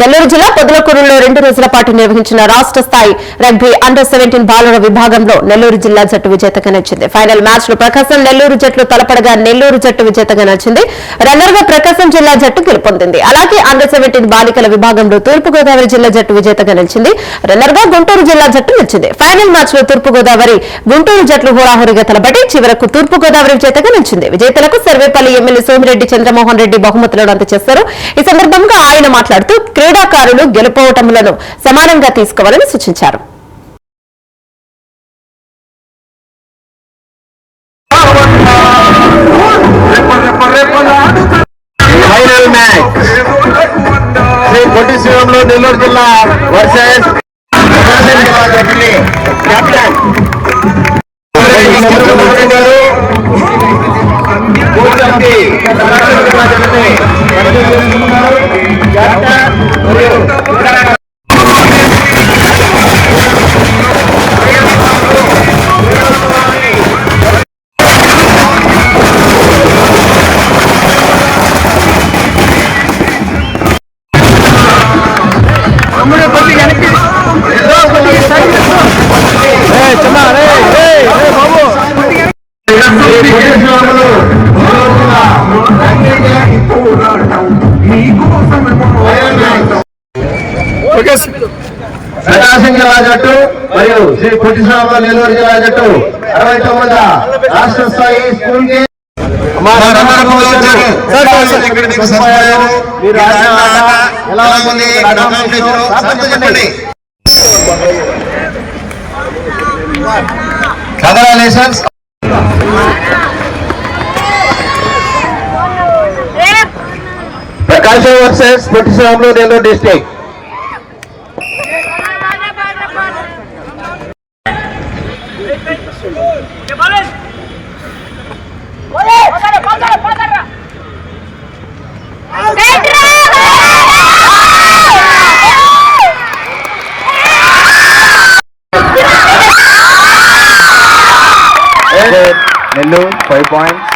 నెల్లూరు జిల్లా పొదలకూరులో రెండు రోజుల పాటు నిర్వహించిన రాష్ట్ర స్థాయి రగ్బీ అండర్ సెవెంటీన్ బాలుర విభాగంలో నెల్లూరు జిల్లా జట్టు విజేతగా నిలిచింది ఫైనల్ మ్యాచ్లో ప్రకాశం నెల్లూరు జట్లు తలపడగా నెల్లూరు జట్టు విజేతగా నిలిచింది రన్నర్గా ప్రకాశం జిల్లా జట్టు గెలుపొందింది. అలాగే అండర్ సెవెంటీన్ బాలికల విభాగంలో తూర్పుగోదావరి జిల్లా జట్టు విజేతగా నిలిచింది రన్నర్గా గుంటూరు జిల్లా జట్టు నిలిచింది ఫైనల్ మ్యాచ్లో తూర్పుగోదావరి గుంటూరు జట్లు హోరాహోరీగా తలపడి చివరకు తూర్పుగోదావరి విజేతగా నిలిచింది విజేతలకు సర్వేపల్లి ఎమ్మెల్యే సోమిరెడ్డి చంద్రమోహన్ రెడ్డి బహుమతులను అందజేశారు ఈ సందర్భంగా ఆయన మాట్లాడుతూ క్రీడాకారులు గెలుపోవటములను సమానంగా తీసుకోవాలని సూచించారు. శ్రీరంలో నెల్లూరు జిల్లా వర్సెస్ కెప్టెన్. గారు కోచంకి కెప్టెన్ మరియు జిల్లా జట్టు మరియు శ్రీ పొట్టి శ్రీరాములు నెల్లూరు జిల్లా జట్టు అరవై తొమ్మిది రాష్ట్ర స్థాయి స్కూల్కి congratulations Prakasam versus Potti Sriramulu Nellore district Nellore five points.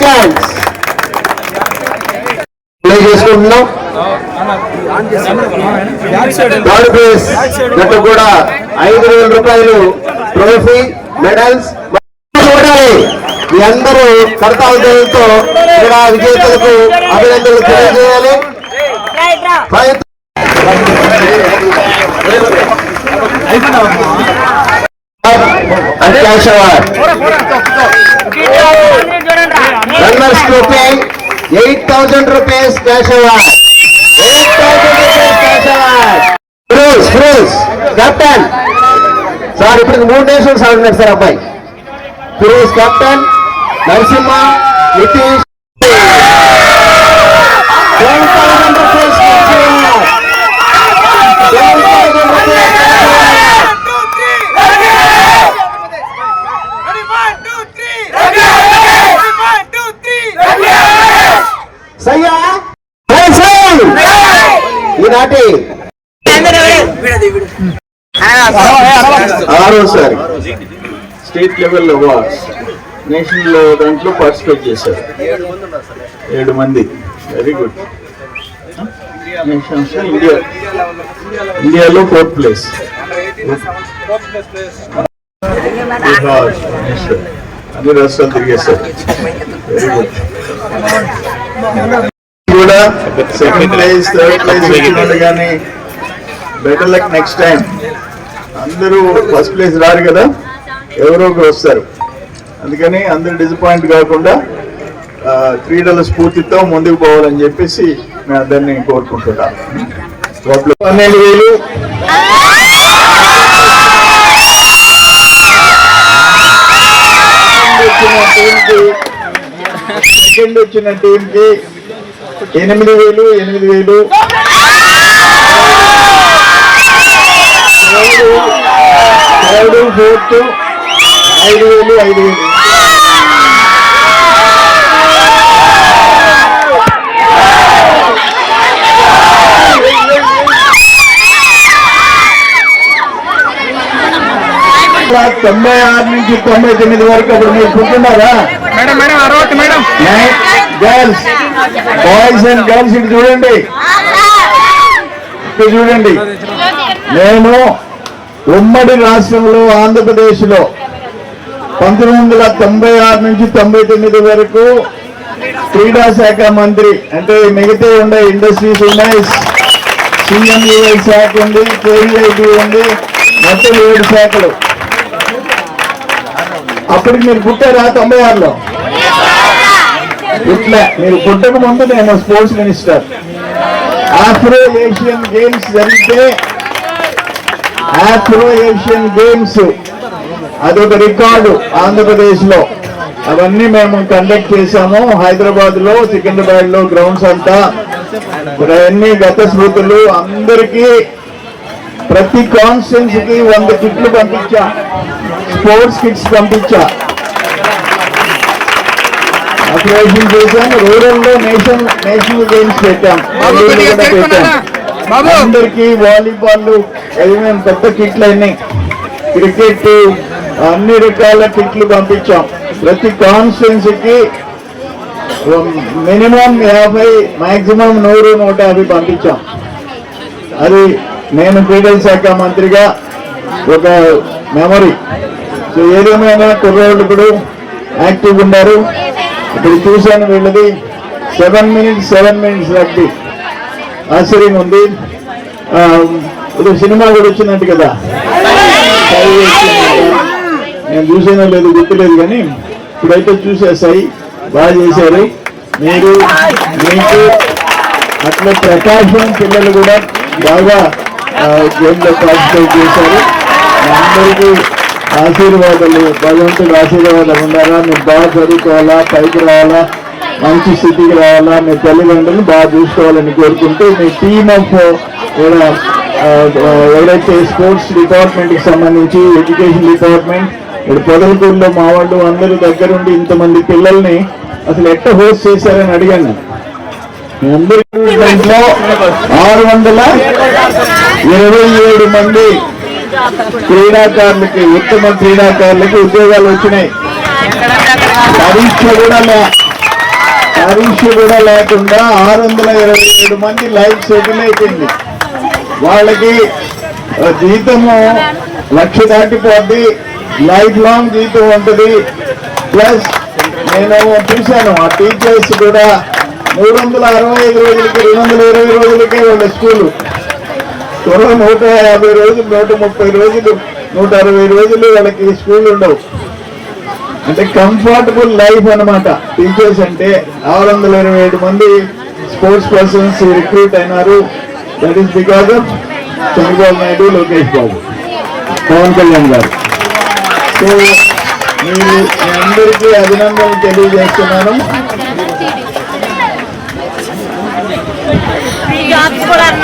Claps play చేసుకుంటున్నాం. థర్డ్ ప్లేస్ గత కూడా ఐదు వేల రూపాయలు ట్రోఫీ మెడల్స్. చూడాలి. మీ అందరూ కడతా ఉద్యోగంతో క్రీడా విజేతలకు అభినందనలు తెలియజేయాలి. Runners trophy eight thousand rupees cash award captain sir ఇప్పుడు మూడు నేషనల్స్ ఆడుతున్నారు సార్ అబ్బాయి Firoz captain Narasimha Nitish ఆరోసారి. State level awards. National దాంట్లో పార్టిసిపేట్ చేశారు. ఏడు మంది. Very good nations India. ఇండియాలో ఫోర్త్ ప్లేస్ అన్ని రాష్ట్రాలు తిరిగేశారు. వెరీ గుడ్ కూడా సెకండ్ ప్లేస్ థర్డ్ ప్లేస్ కానీ బెటర్ లక్ నెక్స్ట్ టైం అందరూ ఫస్ట్ ప్లేస్ రారు కదా. ఎవరో ఒకరు వస్తారు. అందుకని అందరు డిసప్పాయింట్ కాకుండా క్రీడల స్ఫూర్తితో ముందుకు పోవాలని చెప్పేసి మేము అందరినీ కోరుకుంటున్నాను పన్నెండు వేలు. సెకండ్ వచ్చిన టీంకి ఎనిమిది వేలు ఎనిమిది వేలు. థర్డ్ ఫోర్త్ ఐదు వేలు ఐదు వేలు. తొంభై ఆరు నుంచి తొంభై తొమ్మిది వరకు అప్పుడు మీరు పుట్టినారా మేడం మేడం అరవై madam. Girls boys and girls ఇటు చూడండి. ఇటు చూడండి. మేము ఉమ్మడి రాష్ట్రంలో ఆంధ్రప్రదేశ్లో పంతొమ్మిది వందల తొంభై ఆరు నుంచి తొంభై తొమ్మిది వరకు క్రీడా శాఖ మంత్రి అంటే మిగతా ఉండే ఇండస్ట్రీస్ ఉన్నాయి. సిఎంఈఐ శాఖ ఉంది కేవీఐటి ఉంది మొత్తం ఏడు శాఖలు. అప్పటికి మీరు పుట్టారా తొంభై ఆరులో? ఇట్లా మీరు పుట్టక ముందు నేను sports minister. Afro Asian games జరిగితే ఆఫ్రో ఏషియన్ గేమ్స్. అదొక రికార్డు ఆంధ్రప్రదేశ్లో అవన్నీ మేము కండక్ట్ చేశాము. హైదరాబాద్లో సికింద్రాబాద్లో గ్రౌండ్స్ అంతా. అవన్నీ గత స్మృతులు. అందరికీ ప్రతి కాన్స్టిట్యున్సీ కి వంద కిట్లు పంపించా. స్పోర్ట్స్ కిట్స్ పంపించా. ఆపరేషన్ చేశాం. రూరల్లో నేషనల్ నేషనల్ గేమ్స్ పెట్టాం. అందరికి వాలీబాల్ అవి మేము కొత్త కిట్లు అయినాయి. క్రికెట్ అన్ని రకాల కిట్లు పంపించాం. ప్రతి కాన్స్టిట్యున్సీకి మినిమం యాభై మాక్సిమం నూరు నూట యాభై పంపించాం. అది నేను క్రీడల శాఖ మంత్రిగా ఒక మెమరీ. సో ఏదేమైనా కుర్రోళ్ళు ఇప్పుడు యాక్టివ్ ఉన్నారు. ఇప్పుడు చూశాను వీళ్ళది. Seven minutes seven minutes rugby. ఆశ్చర్యం ఉంది. ఇప్పుడు సినిమా కూడా వచ్చిందంట కదా. నేను చూసానో లేదు గుర్తులేదు కానీ ఇప్పుడైతే చూసేసాయి బాగా చేశారు. మీరు మీకు అట్లా ప్రకాశం పిల్లలు కూడా బాగా గేమ్లో పార్టిసిపేట్ చేశారు. అందరికీ ఆశీర్వాదాలు భగవంతుడు ఆశీర్వాదాలు ఉండాలా? మీరు బాగా చదువుకోవాలా? పైకి రావాలా? మంచి స్థితికి రావాలా? మీ తల్లిదండ్రులు బాగా చూసుకోవాలని కోరుకుంటూ మీ టీమ్ ఆఫ్ ఎవరైతే స్పోర్ట్స్ డిపార్ట్మెంట్కి సంబంధించి ఎడ్యుకేషన్ డిపార్ట్మెంట్ ఇప్పుడు పొదలకూరులో మా వాళ్ళు అందరూ దగ్గరుండి ఇంతమంది పిల్లల్ని అసలు ఎట్ట హోస్ట్ చేశారని అడిగాను నేను. ఆరు వందల ఇరవై ఏడు మంది క్రీడాకారులకి ఉత్తమ క్రీడాకారులకి ఉద్యోగాలు వచ్చినాయి పరీక్ష కూడా పరీక్ష కూడా లేకుండా ఆరు వందల ఇరవై ఏడు మంది లైఫ్ సెటిల్ అయిపోయింది వాళ్ళకి జీతము లక్ష దాటిపోద్ది. లైఫ్ లాంగ్ జీతం ఉంటుంది. ప్లస్ నేను చూశాను ఆ టీచర్స్ కూడా మూడు వందల అరవై ఐదు రోజులకి రెండు వందల ఇరవై రోజులకి వాళ్ళ స్కూలు త్వరలో నూట యాభై రోజులు నూట ముప్పై రోజులు నూట అరవై రోజులు వాళ్ళకి స్కూల్ ఉండవు. అంటే కంఫర్టబుల్ లైఫ్ అన్నమాట. టీచర్స్ అంటే ఆరు వందల ఇరవై ఏడు మంది స్పోర్ట్స్ పర్సన్స్ రిక్రూట్ అయినారు. That is because of Chandrababu Naidu Lokesh Babu Pavan Kalyan garu. So మీరు మీ అందరికీ అభినందనలు తెలియజేస్తున్నాను.